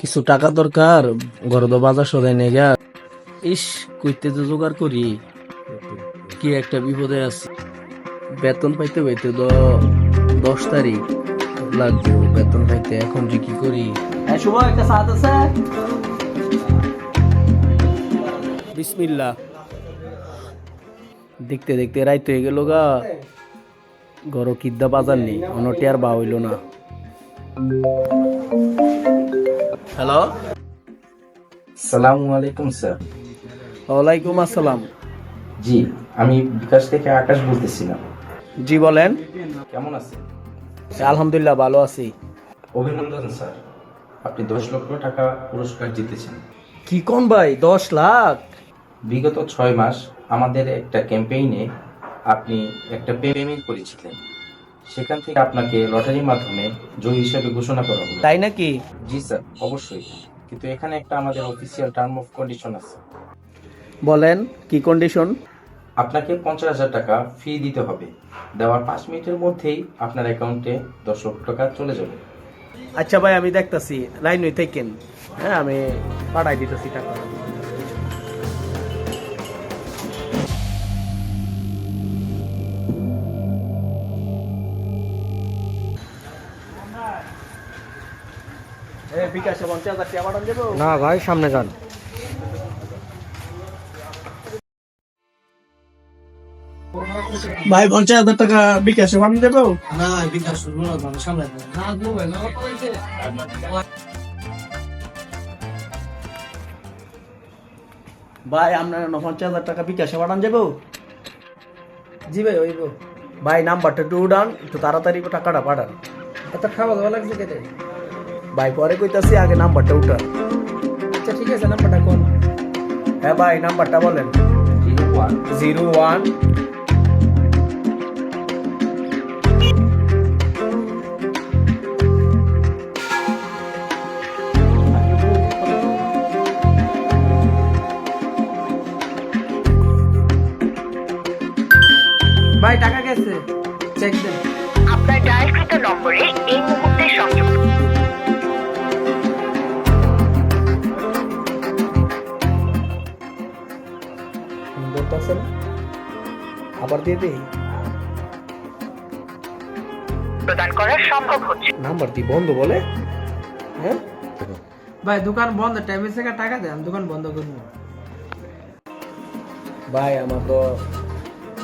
কিছু টাকা দরকার ঘরে তো বাজার সদাই নেগা ইস কইতে তো জোগাড় করি। কি একটা বিপদে আছি। বেতন পাইতে পাইতে তো দশ তারিখ লাগবে। বেতন পাইতে এখন যে কি করি? হ্যাঁ শুভ একটা সাথ আছে। বিসমিল্লা দেখতে দেখতে রাইত হয়ে গেল গা। গরো কিদ্দা বাজার নেই অনটি আর বা হইল না। হ্যালো সালামু আলাইকুম স্যার। ওয়ালাইকুম আসসালাম। জি আমি বিকাশ থেকে আকাশ বলতেছিলাম। জি বলেন। কেমন আছেন? আলহামদুলিল্লাহ ভালো আছি। অভিনন্দন স্যার। আপনি দশ লক্ষ টাকা পুরস্কার জিতেছেন। কি কোন ভাই দশ লাখ? বিগত ছয় মাস আমাদের একটা ক্যাম্পেইনে আপনি একটা পেমেন্ট করেছিলেন সেখান থেকে আপনাকে লটারির মাধ্যমে জয়ী হিসেবে ঘোষণা করা হলো। তাই নাকি? জি স্যার অবশ্যই। কিন্তু এখানে একটা আমাদের অফিসিয়াল টার্ম অফ কন্ডিশন আছে। বলেন কি কন্ডিশন আপনাকে পঞ্চাশ হাজার টাকা ফি দিতে হবে। দেওয়ার পাঁচ মিনিটের মধ্যেই আপনার অ্যাকাউন্টে দশ লক্ষ টাকা চলে যাবে। আচ্ছা ভাই আমি দেখতাছি। লাইন হয়ে থাকেন। হ্যাঁ আমি পাঠাই দিতেছি টাকা। না ভাই সামনে যান। ভাই পঞ্চাশ হাজার টাকা বিকাশে পান দেবো। ভাই আপনার পঞ্চাশ হাজার টাকা বিকাশে পাঠান যাব জি ভাই ওইব ভাই নাম্বারটা একটু উড়ান একটু তাড়াতাড়ি টাকাটা পাঠান। এত খাওয়া দাওয়া লাগছে কেটে? ভাই পরে কইতাছি আগে নাম্বারটা উঠান। আচ্ছা ঠিক আছে নাম্বারটা কোন? হ্যাঁ ভাই নাম্বারটা বলেন। Zero one. জিরো ওয়ান ভাই টাকা গেছে। চেক দেন। আপনার ডায়ালকৃত নম্বরে এই মুহূর্তে সংযুক্ত আবার দিয়ে দিই প্রদান করা সম্ভব হচ্ছে। নাম্বার দি বন্ধ বলে? হ্যাঁ? ভাই দোকান বন্ধ টাইমের থেকে টাকা দেন দোকান বন্ধ করব ভাই আমার তো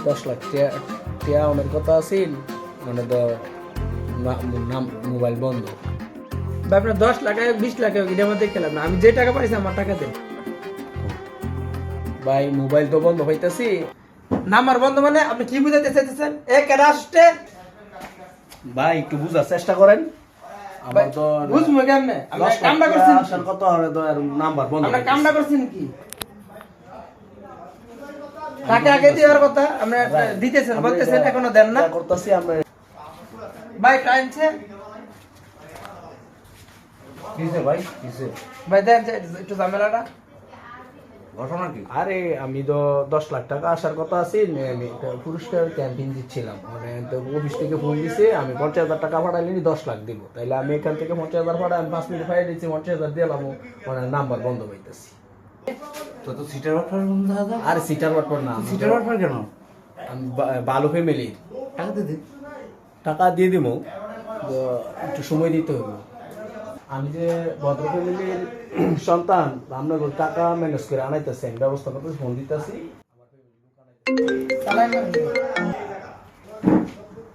দশ লাখ টিয়া টিয়া অনেক কথা আছিল মানে তো নাম মোবাইল বন্ধ। ভাই আপনার দশ লাখ হোক, বিশ লাখ হোক, এটার মধ্যে খেলাম না। আমি যে টাকা পাইছি আমার টাকা দেন। ভাই মোবাইল তো বন্ধ হইতাছি। নাম্বার বন্ধ মানে আপনি কি বুঝাতে চাইতেছেন? এক রাষ্ট্রে ভাই একটু বুঝার চেষ্টা করেন। আমার তো বুঝব কেমনে? আমরা কামটা করছেন আসার কথা হলে তো আর নাম্বার বন্ধ আমরা কামটা করছেন কি টাকা আগে দেওয়ার কথা আমরা দিতেছেন বলতেছেন এখনও দেন না। করতেছি আমরা ভাই টাইমছে কিসে ভাই? কিসে ভাই দেন একটু ঝামেলাটা। আরে আমি তো দশ লাখ টাকা আসার কথা আছে আমি একটা পুরস্কার ক্যাম্পেইন দিচ্ছিলাম। মানে তো অফিস থেকে ফোন দিছে আমি পঞ্চাশ হাজার টাকা পাঠাইলে দশ লাখ দিব। তাইলে আমি এখান থেকে পঞ্চাশ হাজার পাঠাই আমি পাঁচ মিনিট পাঠিয়ে দিচ্ছি পঞ্চাশ হাজার দিলাম মানে নাম্বার বন্ধ পাইতেছি। তো তো সিটার বন্ধ দাদা? আর সিটার বাটপর না সিটার বাটফার কেন? আমি ভালো ফ্যামিলি টাকা দিয়ে টাকা দিয়ে দিব একটু সময় দিতে হবে আমি যে ভদ্র ফ্যামিলির সন্তান আমরা টাকা ম্যানেজ করে আনাইতেছি আমি ব্যবস্থা করতে ফোন দিতেছি।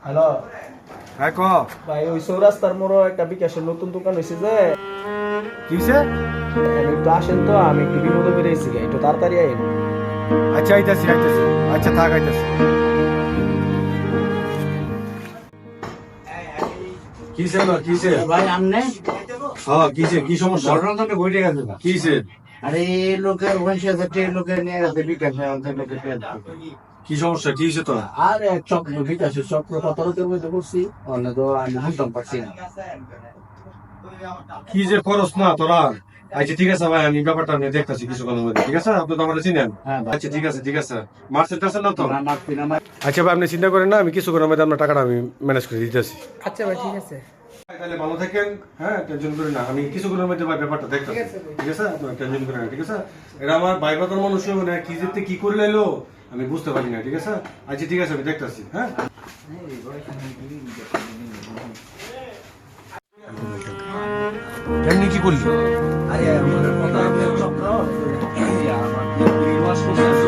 হ্যালো। হ্যাঁ ক? ভাই ওই চৌরাস্তার মোড়ো একটা বিকাশের নতুন দোকান হয়েছে যে। কিসে আমি একটু আসেন তো আমি একটু বিপদে বেরিয়েছি একটু তাড়াতাড়ি আইন। আচ্ছা আইতাছি আইতাছি। আচ্ছা থাক আইতাছি। কিসে না কিসে ভাই আমনে? হ্যাঁ কিসে কি সমস্যা? ঘটনা তো গেছে না। কিসে আরে এই লোকের পয়সা যাচ্ছে এই লোকের নিয়ে গেছে বিকাশ লোকের কি সমস্যা? কি হয়েছে তো আর এক চক্র বিকাশের চক্র কত লোকের মধ্যে করছি অন্য তো আমি বুঝতাম পারছি না। কি যে করস না তোরা আচ্ছা ঠিক আছে ভাই আমি ব্যাপারটা নিয়ে দেখতেছি কিছুক্ষণের মধ্যে ঠিক আছে? আপনি তো আমার চিনেন। হ্যাঁ আচ্ছা ঠিক আছে ঠিক আছে। আছে না তো? আচ্ছা ভাই আপনি চিন্তা করেন না আমি কিছুক্ষণের মধ্যে আপনার টাকাটা আমি ম্যানেজ করে দিতেছি। আচ্ছা ভাই ঠিক আছে। তাহলে ভালো থাকেন হ্যাঁ টেনশন করেন না। আমি কিছুক্ষণের মধ্যে ব্যাপারটা দেখতে ঠিক আছে। আপনার টেনশন করেন না ঠিক আছে? এটা আমার মানুষ মানে কি যেতে কি করে লাইলো আমি বুঝতে পারি না ঠিক আছে? আচ্ছা ঠিক আছে আমি দেখতেছি হ্যাঁ? কি করলি? ভবিষ্যতে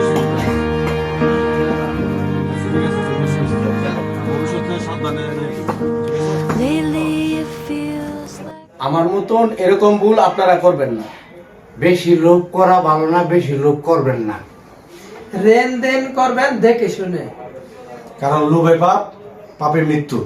আমার মতন এরকম ভুল আপনারা করবেন না। বেশি লোভ করা ভালো না বেশি লোভ করবেন না। লেনদেন করবেন দেখে শুনে। কারণ লোভে পাপ পাপের মৃত্যু।